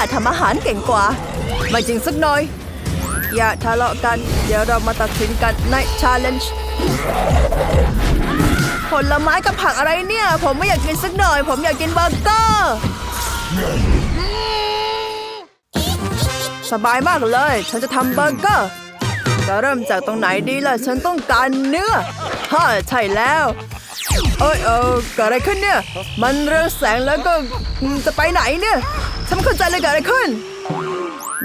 าทำอาหารเก่งกว่า ไม่จริงสักหน่อย อย่าทะเลาะกัน เดี๋ยวเรามาตัดสินกันในชาเลนจ์ผลไม้กับผักอะไรเนี่ย ผมไม่อยากกินสักหน่อย ผมอยากกินเบอร์เกอร์สบายมากเลย ฉันจะทำเบอร์เกอร์ จะเริ่มจากตรงไหนดีล่ะ ฉันต้องการเนื้อฮ่าใช่แล้วเอ้ยเออเกิดอะไรขึ้นเนี่ย มันเรืองแสงแล้วก็จะไปไหนเนี่ย ฉันไม่เข้าใจเลยเกิดอะไรขึ้น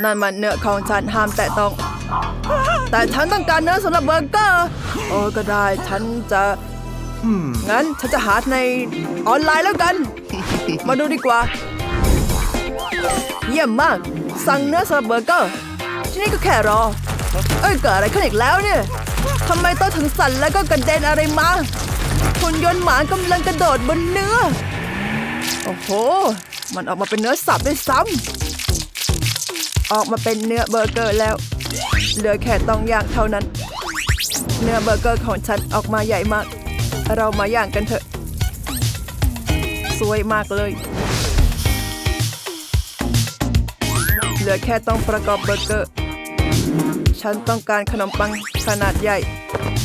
นั่นมันเนื้อของฉันห้ามแตะต้อง แต่ฉันต้องการเนื้อสำหรับเบอร์เกอร์ โอ้ก็ได้ ฉันจะงั้นฉันจะหาในออนไลน์แล้วกัน มาดูดีกว่า เยี่ยมมาก สั่งเนื้อสำหรับเบอร์เกอร์ ที่นี่ก็แค่รอ เอ้ยเกิดอะไรขึ้นอีกแล้วเนี่ยทำไมโต๊ะถึงสั่นแล้วก็กระเด็นอะไรมาหุ่นยนต์หมากำลังกระโดดบนเนื้อ โอ้โห มันออกมาเป็นเนื้อสับด้วยซ้ำออกมาเป็นเนื้อเบอร์เกอร์แล้ว เหลือแค่ต้องย่างเท่านั้น เนื้อเบอร์เกอร์ของฉันออกมาใหญ่มาก เรามาย่างกันเถอะ สวยมากเลย เหลือแค่ต้องประกอบเบอร์เกอร์ ฉันต้องการขนมปังขนาดใหญ่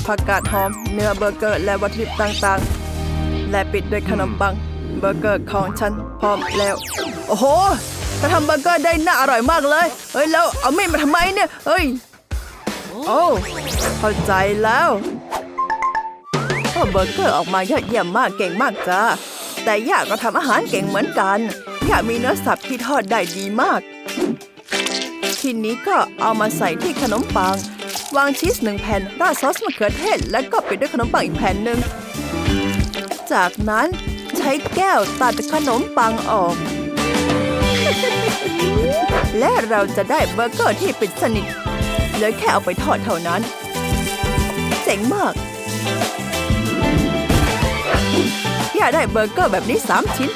ผักกาดหอม เนื้อเบอร์เกอร์ และวัตถุดิบต่างๆ และปิดด้วยขนมปัง เบอร์เกอร์ของฉันพร้อมแล้ว โอ้โหถ้าทำเบอร์เกอร์ได้น่าอร่อยมากเลย เฮ้ยแล้วเอามีดมาทำไมเนี่ย เฮ้ย โอ้เข้าใจแล้วก็เบอร์เกอร์ออกมายอดเยี่ยมมากเก่งมากจ้า แต่ย่าก็ทำอาหารเก่งเหมือนกันย่ามีเนื้อสับที่ทอดได้ดีมาก ทีนี้ก็เอามาใส่ที่ขนมปัง วางชีสหนึ่งแผ่นราดซอสมะเขือเทศ แล้วก็ปิดด้วยขนมปังอีกแผ่นหนึ่ง จากนั้น ช้แก้วตัดขนมปังออก และเราจะได้เบอร์เกอร์ที่ปิดสนิทเลือแค่เอาไปทอดเท่านั้น เจ๋งมากอยากได้เบอร์เกอร์แบบนี้สามชิ้น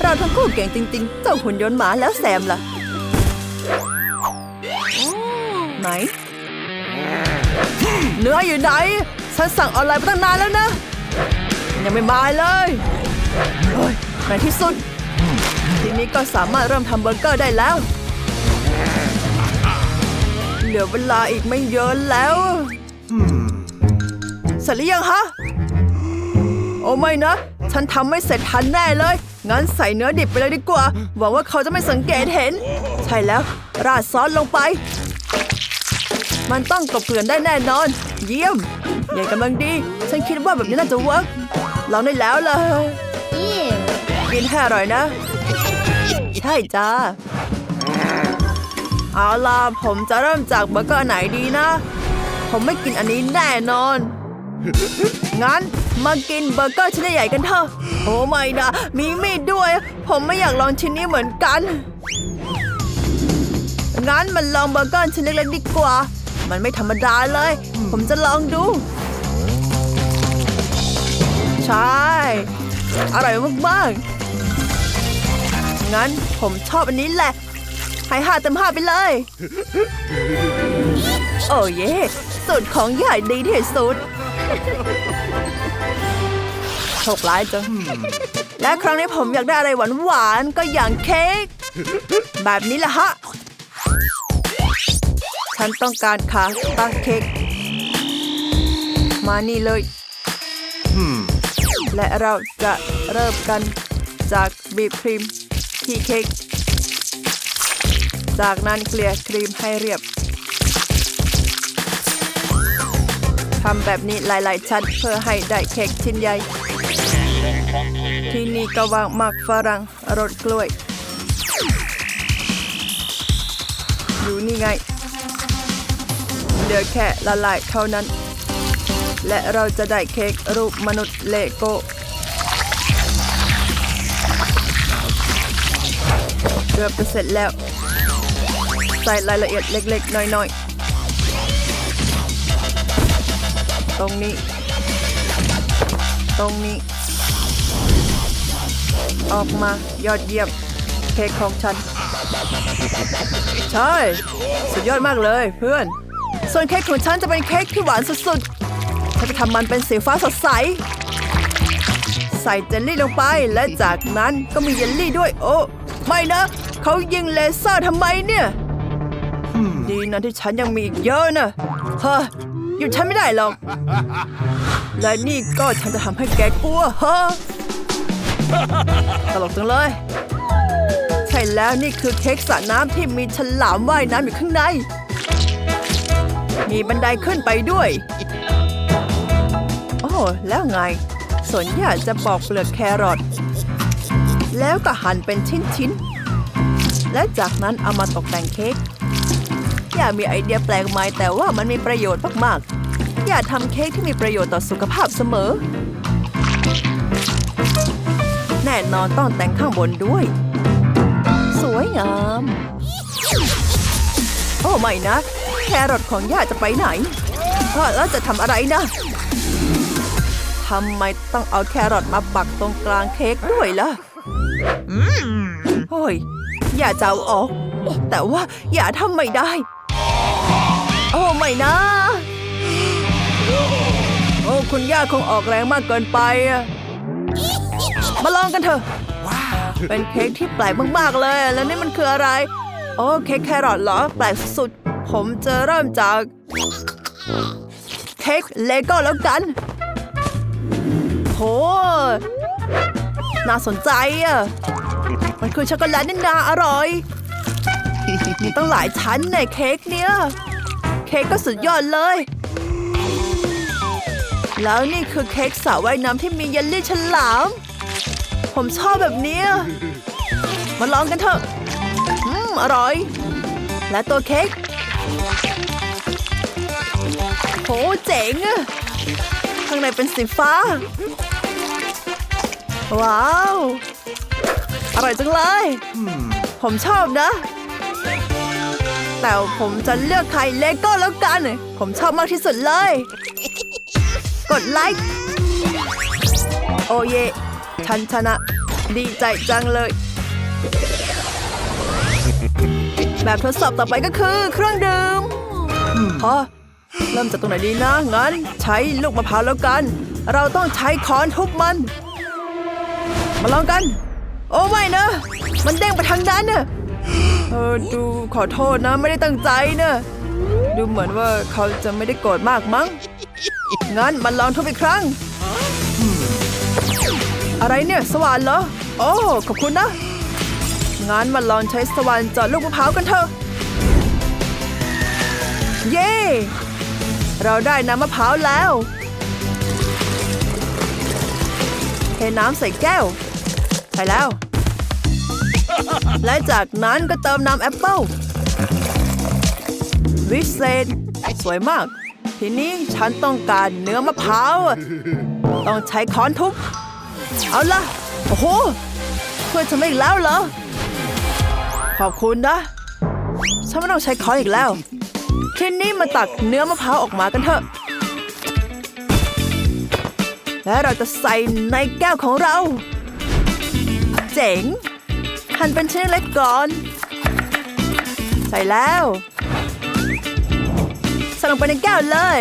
เราทั้งคู่เก่งจริง ๆ เจ้าหุ่นยนต์หมาแล้วแซมล่ะ ไหน เนื้ออยู่ไหน ฉันสั่งออนไลน์มาตั้งนานแล้วนะ ยังไม่มาเลย เฮ้ยในที่สุด ทีนี้ก็สามารถเริ่มทำเบอร์เกอร์ได้แล้ว เหลือเวลาอีกไม่เยอะแล้วเสร็จหรือยังฮะ โอ้ไม่นะ ฉันทำไม่เสร็จทันแน่เลย งั้นใส่เนื้อดิบไปเลยดีกว่า หวังว่าเขาจะไม่สังเกตเห็น ใช่แล้ว ราดซอสลงไป มันต้องกลบเกลื่อนได้แน่นอน เยี่ยม ใหญ่กำลังดี ฉันคิดว่าแบบนี้น่าจะเวิร์กลองได้แล้วเลย กินให้อร่อยนะ ใช่จ้า เอาล่ะผมจะเริ่มจากเบอร์เกอร์ไหนดีนะ ผมไม่กินอันนี้แน่นอน งั้นมากินเบอร์เกอร์ชิ้นใหญ่ๆกันเถอะ โอ้ไม่นะ มีมีดด้วย ผมไม่อยากลองชิ้นนี้เหมือนกัน งั้นมันลองเบอร์เกอร์ชิ้นเล็กๆดีกว่า มันไม่ธรรมดาเลย ผมจะลองดู ใช่ อร่อยมากๆ งั้น ผมชอบอันนี้แหละ ให้ห้าเต็มห้าไปเลย โอ้เย่สูตรของใหญ่ดีที่สุดโชคร้ายจัง และครั้งนี้ผมอยากได้อะไรหวานๆ ก็อย่างเค้ก แบบนี้แหละฮะ ฉันต้องการขาตั้งเค้ก มานี่เลย และเราจะเริ่มกันจากบีบครีม ที่เค้ก จากนั้นเกลี่ยครีมให้เรียบ ทำแบบนี้หลาย ๆ ชั้นเพื่อให้ได้เค้กชิ้นใหญ่ ที่นี่ก็วางหมากฝรั่งรสกล้วย อยู่นี่ไง เหลือแค่ละลายเท่านั้น และเราจะได้เค้กรูปมนุษย์เลโก้ เกือบจะเสร็จแล้ว ใส่รายละเอียดเล็กๆ น้อยๆ ตรงนี้ ตรงนี้ ออกมายอดเยี่ยมเค้กของฉัน ใช่ สุดยอดมากเลยเพื่อน ส่วนเค้กของฉันจะเป็นเค้กที่หวานสุดๆฉันจะทำมันเป็นสีฟ้าสดใส ใส่เจลลี่ลงไปและจากนั้นก็มีเยลลี่ด้วยโอ้ ไม่นะ เขายิงเลเซอร์ทำไมเนี่ย ดีนะที่ฉันยังมีอีกเยอะนะเฮ้ยหยุดฉันไม่ได้หรอก และนี่ก็ฉันจะทำให้แกกลัวเฮ้อตลกจังเลย ใช่แล้วนี่คือเค้กสระน้ำที่มีฉลามว่ายน้ำอยู่ข้างใน มีบันไดขึ้นไปด้วย โอ้แล้วไงส่วนย่าจะปอกเปลือกแครอท แล้วก็หั่นเป็นชิ้นๆ และจากนั้นเอามาตกแต่งเค้กย่ามีไอเดียแปลกใหม่แต่ว่ามันมีประโยชน์มากๆ อย่าทำเค้กที่มีประโยชน์ต่อสุขภาพเสมอ แน่นอนต้องแต่งข้างบนด้วย สวยงาม โอ้ไม่นะ แครอทของย่าจะไปไหนเอ้อแล้วจะทำอะไรนะทำไมต้องเอาแครอทมาปักตรงกลางเค้กด้วยล่ะ โอ้ย อย่าจะเอาออก แต่ว่าอย่าทำไม่ได้ โอ้ไม่นะ โอ้คุณย่าคงออกแรงมากเกินไปอะมาลองกันเถอะ เป็นเค้กที่แปลกมาก ๆ เลย แล้วนี่มันคืออะไร โอ้เค้กแครอทเหรอ แปลกสุดๆ ผมจะเริ่มจาก เค้กเลโก้แล้วกัน โห น่าสนใจอะ มันคือช็อกโกแลตนี่นาอร่อย มีตั้งหลายชั้นในเค้กเนี่ย เค้กก็สุดยอดเลย แล้วนี่คือเค้กสระว่ายน้ำที่มีเยลลี่ฉลาม ผมชอบแบบเนี้ยมาลองกันเถอะ อืม อร่อย และตัวเค้กโหเจ๋งอะข้างในเป็นสีฟ้า ว้าว อร่อยจังเลย ผมชอบนะ แต่ผมจะเลือกไข่เลโก้แล้วกัน ผมชอบมากที่สุดเลย กดไลค์ โอเย ฉันชนะ ดีใจจังเลย แบบทดสอบต่อไปก็คือเครื่องดื่มพอเริ่มจากตรงไหนดีนะ งั้น ใช้ลูกมะพร้าวแล้วกัน เราต้องใช้ค้อนทุบมัน มาลองกัน โอ้ไม่นะ มันเด้งไปทางนั้นน่ะเออดูขอโทษนะไม่ได้ตั้งใจนะดูเหมือนว่าเขาจะไม่ได้โกรธมากมั้ง งั้นมาลองทุบอีกครั้ง อะไรเนี่ยสว่านเหรอ โอ้ขอบคุณนะ งั้นมาลองใช้สว่านเจาะลูกมะพร้าวกันเถอะ เย้ เราได้น้ำมะพร้าวแล้วเทน้ำใส่แก้ว ใส่แล้ว และจากนั้นก็เติมน้ำแอปเปิ้ลวิเศษสวยมาก ทีนี้ฉันต้องการเนื้อมะพร้าว ต้องใช้ค้อนทุบ เอาละโอ้โหช่วยฉันไม่อีกแล้วเหรอ ขอบคุณนะ ฉันไม่ต้องใช้ค้อนอีกแล้ว ทีนี้มาตักเนื้อมะพร้าวออกมากันเถอะ และเราจะใส่ในแก้วของเรา จ๋ง หั่นเป็นชิ้นเล็กก่อน ใส่แล้วใส่ลงไปในแก้วเลย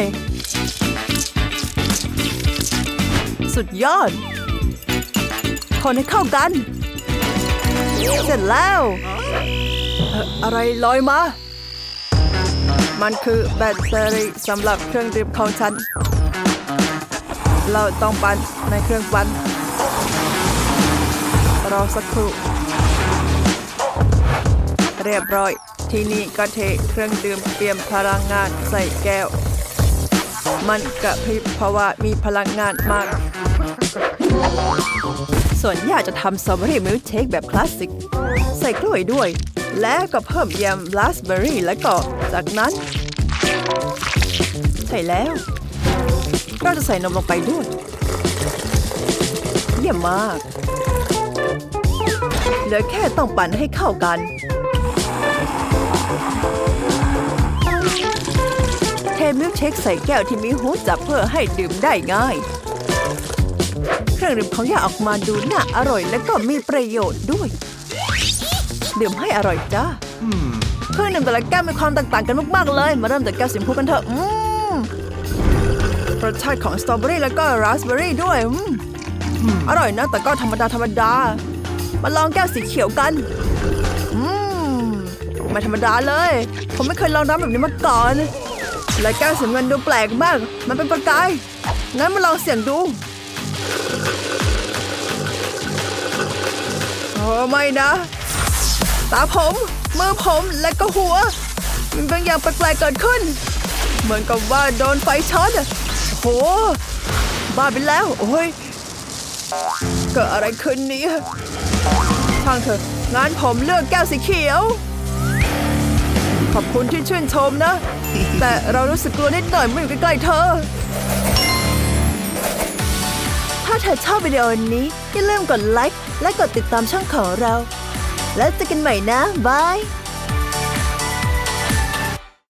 สุดยอด คนให้เข้ากัน เสร็จแล้วเอ่ออะไรลอยมา มันคือแบตเตอรี่สำหรับเครื่องดื่มของฉัน เราต้องปั่นในเครื่องปั่น รอสักครู่ เรียบร้อย ทีนี้ก็เทเครื่องดื่มเตรียมพลังงานใส่แก้ว มันกระพริบเพราะว่ามีพลังงานมาก ส่วนย่าจะทำสตรอเบอรี่มิลค์เชคแบบคลาสสิก ใส่กล้วยด้วย และก็เพิ่มแยมราสเบอร์รี่แล้วก็จากนั้น ใช่แล้วเราจะใส่นมลงไปด้วย เยี่ยมมาก เลือแค่ต้องปั่นให้เข้ากัน เทมิลค์เชคใส่แก้วที่มีหูจับเพื่อให้ดื่มได้ง่าย เครื่องดื่มของย่าออกมาดูน่าอร่อยและก็มีประโยชน์ด้วย ดื่มให้อร่อยจ้าเครื่องดื่มแต่ละแก้วมีความต่างกันมากๆเลย มาเริ่มจากแก้วสีชมพูกันเถอะอืมรสชาติของสตรอเบอรี่แล้วก็ราสเบอรี่ด้วยอืมอร่อยนะแต่ก็ธรรมดาธรรมดา มาลองแก้วสีเขียวกันอไม่ธรรมดาเลย ผมไม่เคยลองน้ำแบบนี้มาก่อน และแก้วสีเงินดูแปลกมาก มันเป็นประกาย งั้นมาลองเสี่ยงดู โอ้ไม่นะ ตาผม มือผมและก็หัวมีบางอย่างแปลกๆเกิดขึ้น เหมือนกับว่าโดนไฟช็อตอะโอ้โห บ้าไปแล้ว โอ้ยเกิดอะไรขึ้นเนี่ย ช่างเถอะงั้นผมเลือกแก้วสีเขียว ขอบคุณที่ชื่นชมนะ แต่เรารู้สึกกลัวนิดหน่อยเมื่ออยู่ใกล้ๆเธอ ถ้าเธอชอบวิดีโอนี้ อย่าลืมกดไลค์และกดติดตามช่องของเรา แล้วเจอกันใหม่นะ บาย